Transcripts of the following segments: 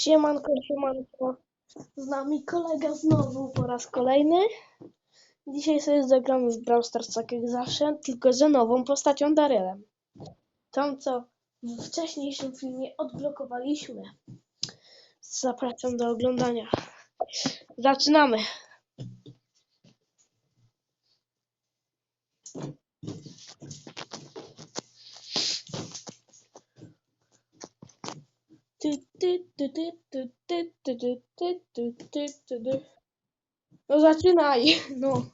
Siemanko, siemanko. Z nami kolega znowu po raz kolejny. Dzisiaj sobie zagramy w Brawl Stars tak jak zawsze, tylko że nową postacią Darylem. Tą, co w wcześniejszym filmie odblokowaliśmy. Zapraszam do oglądania. Zaczynamy. No zaczynaj, no.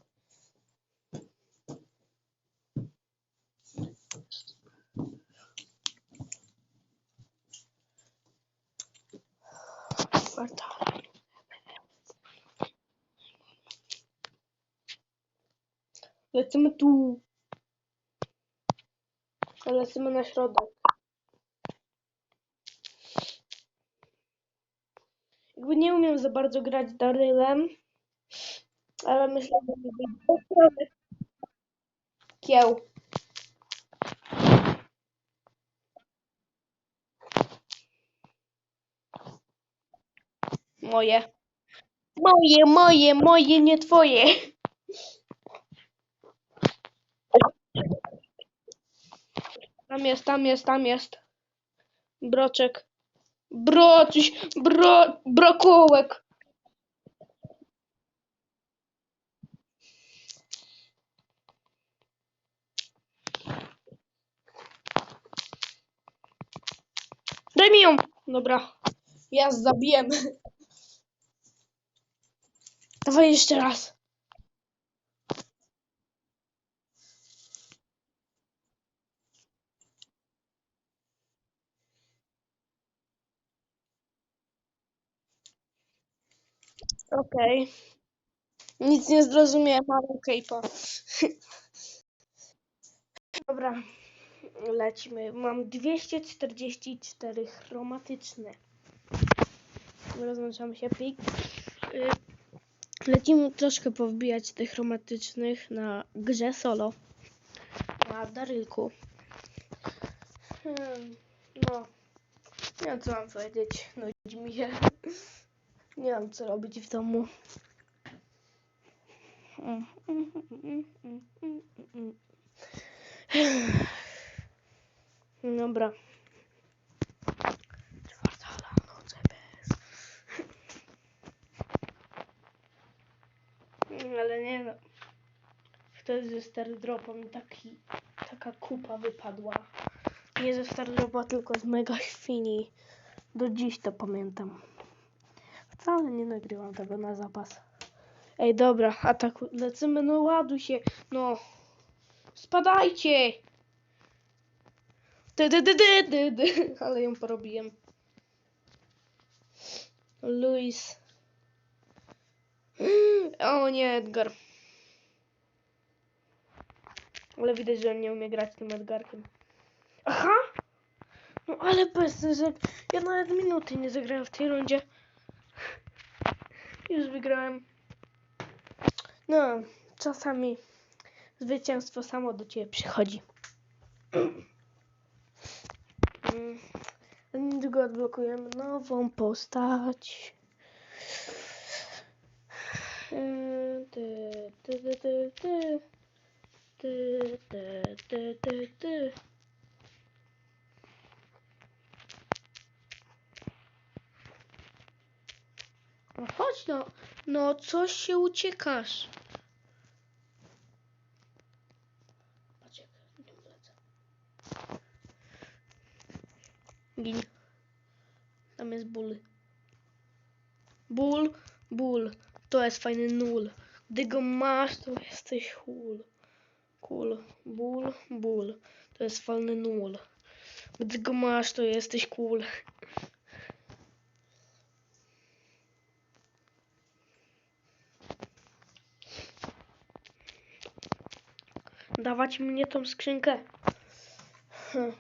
Lecimy tu. Lecimy na środek. Za bardzo grać Darylem, ale myślę, że mi wyjdzie. Kieł. Moje. Moje, moje, moje, nie twoje. Tam jest, tam jest, tam jest. Broczek. Brocuś, bro, brokołek. Daj mi ją. Dobra. Ja zabiję. Dawaj jeszcze raz. Okej. Nic nie zrozumiałem, ale okej, po. Dobra, lecimy. Mam 244 chromatyczne. Rozłączamy się plik. Y, Lecimy troszkę powbijać tych chromatycznych na grze solo. Na Darylku. Hmm, No, nie wiem co mam powiedzieć. Nudzi mi się. Nie wiem co robić w domu. Dobra. Czwarta nocy. Ale nie no. Wtedy ze Star Dropa mi taki, taka kupa wypadła. Nie ze Star Dropa, tylko z Mega Świni. Do dziś to pamiętam. Wcale nie nagrywam tego na zapas. Ej, dobra, ataku. Lecimy, no ładuj się. No. Spadajcie! Ty, ty, ty, ty, ty, ty. Ale ją porobiłem. Luis. O nie, Edgar. Ale widać, że on nie umie grać tym Edgarkiem. Aha! No ale bez że ja nawet minuty nie zagrałem w tej rundzie. Już wygrałem. No, czasami zwycięstwo samo do ciebie przychodzi. Mm. Niedługo odblokujemy nową postać. Yy, ty, ty, ty, ty. Ty, ty, ty, ty, ty. Chodź no, no coś się uciekasz. Jak nie lecę. Gin. Tam jest ból. Ból, ból. To jest fajny nul. Gdy go masz, to jesteś cool. Cool. Ból, ból. To jest fajny nul. Gdy go masz, to jesteś cool. dawać mnie tą skrzynkę. Hm.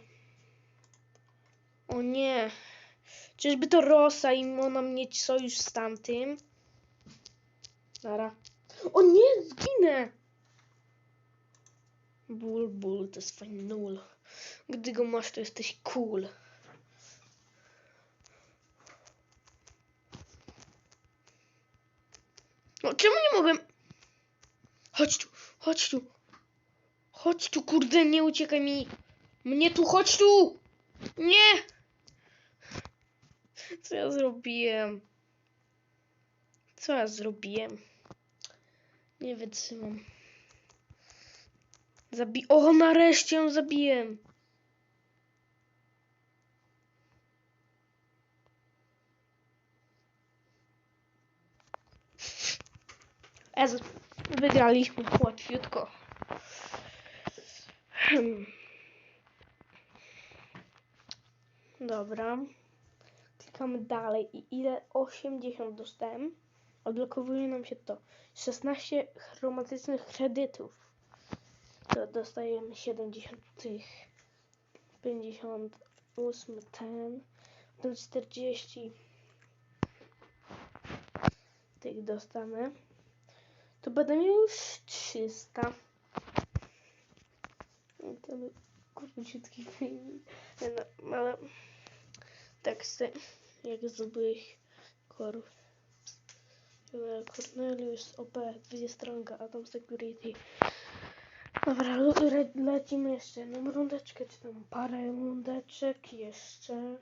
O nie. Czyżby to Rosa i ona mieć sojusz z tamtym? Dara. O nie, zginę! Ból, ból, to jest fajny nul. Gdy go masz, to jesteś cool. No, czemu nie mogłem? Chodź tu, chodź tu, Chodź tu, kurde, nie uciekaj mi. Mnie tu, chodź tu! Nie! Co ja zrobiłem? Co ja zrobiłem? Nie wytrzymam. Zabi... O, nareszcie ją zabiłem! Ez, wygraliśmy łatwiutko. Hmm. Dobra. Klikamy dalej i ile 80 dostałem. Odblokowuje nam się to. 16 chromatycznych kredytów. To dostajemy 70 tych. 58 ten. Potem 40 tych dostanę. To będę miał już 300. No był króciutki film. No, ale tak se, jak zdobyłeś korów. Cornelius OP, dwie stronka, Atom Security. Dobra, le lecimy jeszcze jedną rundeczkę, czy tam parę rundeczek jeszcze.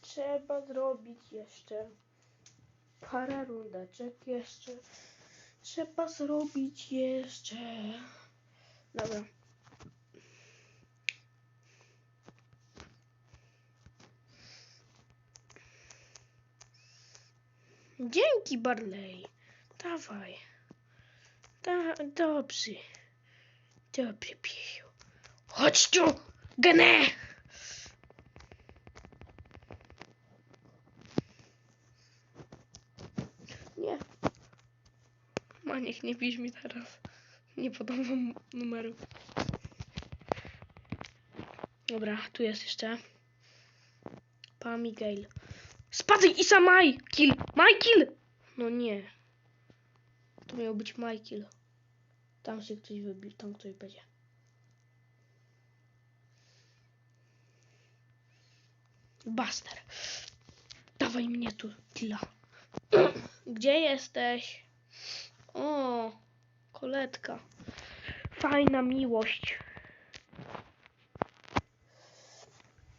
Trzeba zrobić jeszcze parę rundeczek jeszcze. Trzeba zrobić jeszcze. Dobra. Dzięki, Barley. Dawaj. Da, dobrze. Dobrze, piesiu. Chodź tu, Gene! Nie. Maniek, nie pisz mi teraz. Nie podam numeru. Dobra, tu jest jeszcze. Pa Miguel. Spadaj Isa! Kill! Michael! No nie. To miał być Michael. Tam się ktoś wybił, tam ktoś będzie. Buster. Dawaj mnie tu, killa. Gdzie jesteś? O, koletka. Fajna miłość.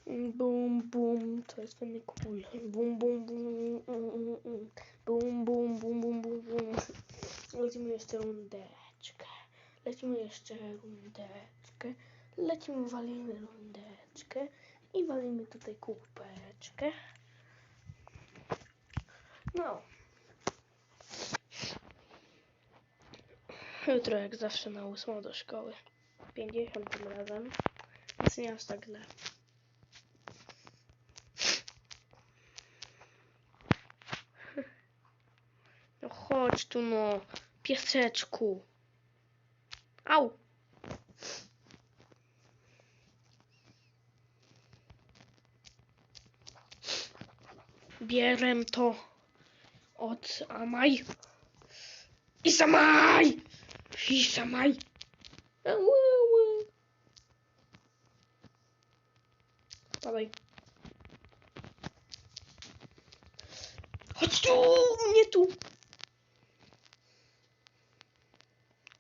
Bum, bum, to jest fajny cool. Bum, bum, bum, mm, mm, mm. bum, bum, bum, bum, bum, bum. Lecimy jeszcze rundeczkę. Lecimy jeszcze rundeczkę. Lecimy, walimy rundeczkę. I walimy tutaj kubeczkę. No. Jutro jak zawsze na ósmą do szkoły. 50 tym razem. Więc nie aż tak źle. No chodź tu no, pieseczku. Au. Bierem to od Amaj. I Samaj! I Samaj! Dawaj. Chodź tu! Nie tu!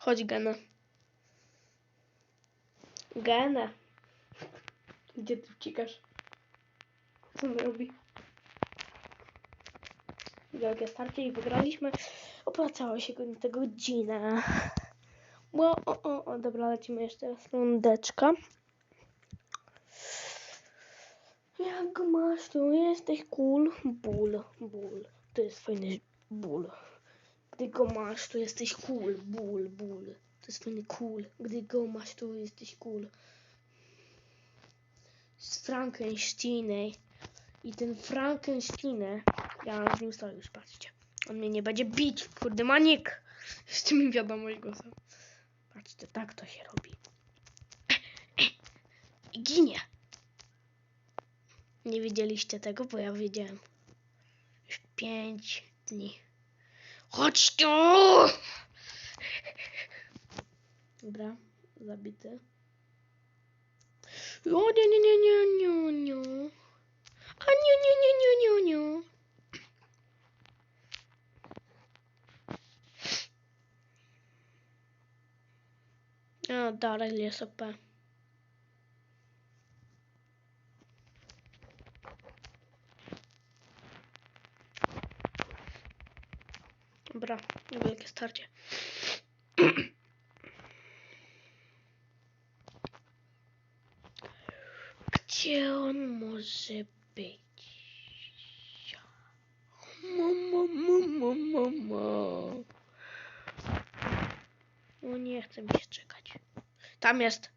Chodź, Gena. Gena. Gdzie ty uciekasz? Co on robi? Wielkie starcie i wygraliśmy. Opłacało się go ta godzina. Bo, o, o, o, dobra, lecimy jeszcze raz rundeczka. Jak masz, tu jesteś cool. Ból, ból. To jest fajny ból. Gdy go masz, to jesteś cool. Ból, ból. To jest fajny cool. Gdy go masz, to jesteś cool. Z Frankensteinem. I ten Frankenstein, ja z nim sojusz, patrzcie. On mnie nie będzie bić, kurde manik. Jeszcze mi wiadomość głosem. Patrzcie, tak to się robi. I ginie. Nie wiedzieliście tego, bo ja wiedziałem. Już pięć dni. Chodź tu! Dobra, zabity. O nie, nie, nie, nie, nie, nie. A nie, nie, nie, nie, nie, nie. Ah, daar is op. Dobra, wielkie starcie. Gdzie on może być? Mama, mama, mama. No nie chcę mi się czekać. Tam jest.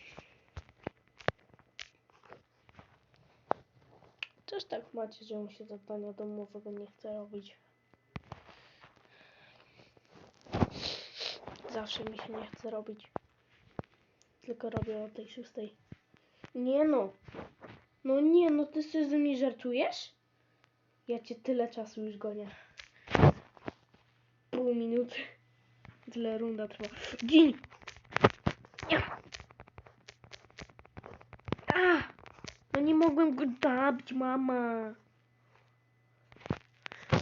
Też tak macie, że mu się zadania domowego nie chce robić. Zawsze mi się nie chce robić. Tylko robię o tej szóstej. Nie no. No nie no, ty sobie ze mnie żartujesz? Ja cię tyle czasu już gonię. Pół minuty. Tyle runda trwa. Ja. A! No nie mogłem go zabić, mama.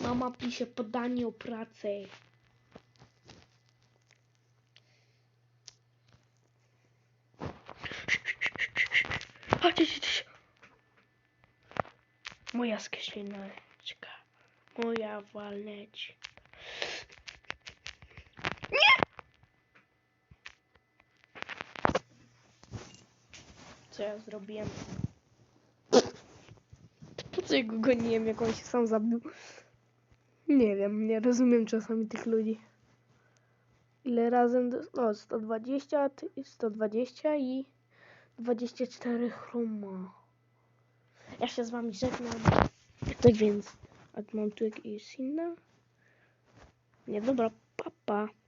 Mama pisze podanie o pracę. Chodź, chodź, chodź. Moja skreślineczka. Moja walneć. Co ja zrobiłem? Ja go goniłem, jak on się sam zabił? Nie wiem, nie rozumiem czasami tych ludzi. Ile razem? do- O, 120, ty- 120 i 24 chroma. Ja się z wami żegnam. Tak więc, Admontyk i Sinna. Nie, dobra, papa. Pa.